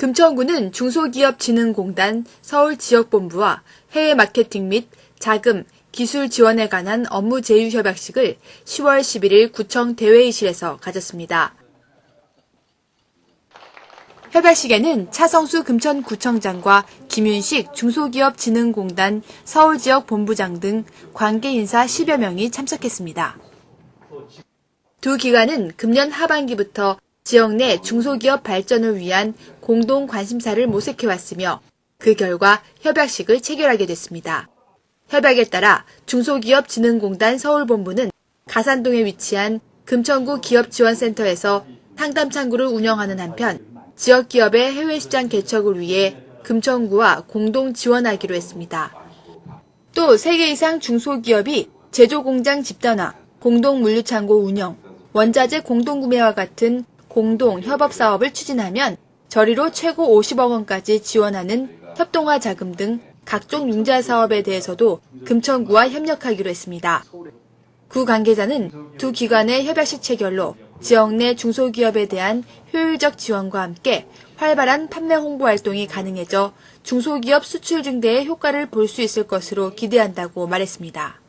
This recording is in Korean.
금천구는 중소기업진흥공단 서울지역본부와 해외 마케팅 및 자금, 기술 지원에 관한 업무 제휴 협약식을 10월 11일 구청 대회의실에서 가졌습니다. 협약식에는 차성수 금천구청장과 김윤식 중소기업진흥공단 서울지역 본부장 등 관계 인사 10여 명이 참석했습니다. 두 기관은 금년 하반기부터 지역 내 중소기업 발전을 위한 공동 관심사를 모색해왔으며 그 결과 협약식을 체결하게 됐습니다. 협약에 따라 중소기업진흥공단 서울본부는 가산동에 위치한 금천구 기업지원센터에서 상담 창구를 운영하는 한편 지역 기업의 해외 시장 개척을 위해 금천구와 공동 지원하기로 했습니다. 또 3개 이상 중소기업이 제조공장 집단화, 공동 물류창고 운영, 원자재 공동구매와 같은 공동 협업 사업을 추진하면 저리로 최고 50억 원까지 지원하는 협동화 자금 등 각종 융자 사업에 대해서도 금천구와 협력하기로 했습니다. 구 관계자는 두 기관의 협약식 체결로 지역 내 중소기업에 대한 효율적 지원과 함께 활발한 판매 홍보 활동이 가능해져 중소기업 수출 증대에 효과를 볼 수 있을 것으로 기대한다고 말했습니다.